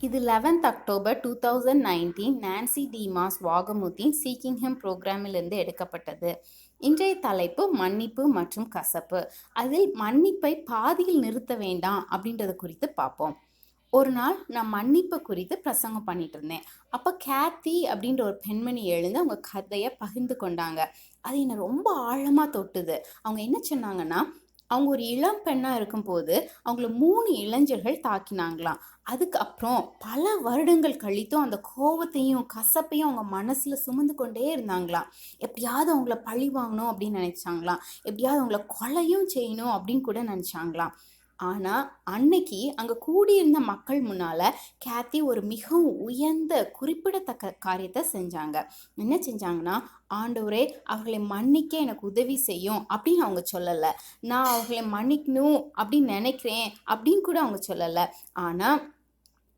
இது eleventh October two thousand nineteen Nancy DeMoss வாகமுத்தின் seeking him ப்ரோக்ராமிலிருந்து எடுக்கப்பட்டது. இன்றைய தலைப்பு மன்னிப்பு மற்றும் கசப்பு. அதில் மன்னிப்பை பாதியில் நிறுத்த வேண்டாம் அப்படின்றத குறித்து பார்ப்போம். ஒரு நாள் நான் மன்னிப்பு குறித்து பிரசங்கம் பண்ணிட்டு இருந்தேன். அப்போ கேத்தி அப்படின்ற ஒரு பெண்மணி எழுந்து அவங்க கதையை பகிர்ந்து கொண்டாங்க. அது என்னை ரொம்ப ஆழமாக தொட்டுது. அவங்க என்ன சொன்னாங்கன்னா அவங்க ஒரு இளம் பெண்ணாக இருக்கும்போது அவங்கள மூணு இளைஞர்கள் தாக்கினாங்களாம். அதுக்கப்புறம் பல வருடங்கள் கழித்தும் அந்த கோபத்தையும் கசப்பையும் அவங்க மனசில் சுமந்து கொண்டே இருந்தாங்களாம். எப்படியாவது அவங்கள பழி வாங்கணும் அப்படின்னு நினச்சாங்களாம். எப்படியாவது அவங்கள கொலையும் செய்யணும் அப்படின்னு கூட நினச்சாங்களாம். ஆனால் அன்னைக்கு அங்கே கூடியிருந்த மக்கள் முன்னால் கேத்தி ஒரு மிகவும் உயர்ந்த குறிப்பிடத்தக்க காரியத்தை செஞ்சாங்க. என்ன செஞ்சாங்கன்னா ஆண்டவரே அவர்களை மன்னிக்க எனக்கு உதவி செய்யும் அப்படின்னு அவங்க சொல்லலை. நான் அவர்களை மன்னிக்கணும் அப்படின்னு நினைக்கிறேன் அப்படின்னு கூட அவங்க சொல்லலை. ஆனால்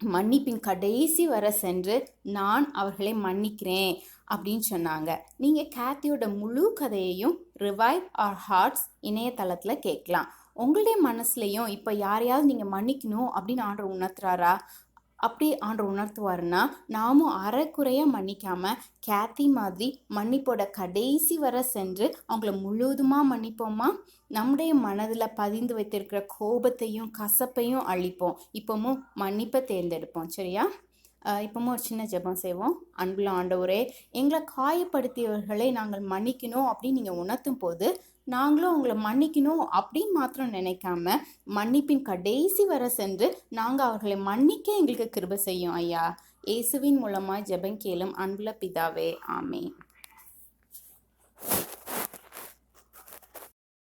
மன்னிப்பின் கடைசி வர சென்று நான் அவர்களை மன்னிக்கிறேன் அப்படின்னு சொன்னாங்க. நீங்கள் கேத்தியோட முழு கதையையும் ரிவைவ் ஆர் ஹார்ட்ஸ் இணையதளத்தில் கேட்கலாம். உங்களுடைய மனசுலையும் இப்போ யாரையாவது நீங்கள் மன்னிக்கணும் அப்படின்னு ஆண்டர் உணர்த்துறாரா? அப்படி ஆண்டர் உணர்த்துவாருன்னா நாமும் அறக்குறையாக மன்னிக்காமல் கேத்தி மாதிரி மன்னிப்போட கடைசி வர சென்று அவங்கள முழுவதுமாக மன்னிப்போமா? நம்முடைய மனதில் பதிந்து வைத்திருக்கிற கோபத்தையும் கசப்பையும் அழிப்போம். இப்போவும் மன்னிப்பை தேர்ந்தெடுப்போம். சரியா? இப்போவும் ஒரு சின்ன ஜெபம் செய்வோம். அன்புள்ள ஆண்டவரே எங்களை காயப்படுத்தியவர்களை நாங்கள் மன்னிக்கணும் அப்படின்னு நீங்கள் உணர்த்தும் போது நாங்களும் அவங்கள மன்னிக்கணும் அப்படின்னு மாத்திரம் நினைக்காம மன்னிப்பின் கடைசி வர சென்று நாங்கள் அவர்களை மன்னிக்க எங்களுக்கு கிருப செய்யும் ஐயா. இயேசுவின் மூலமாக ஜெபம் கேளும் அன்புல பிதாவே. ஆமே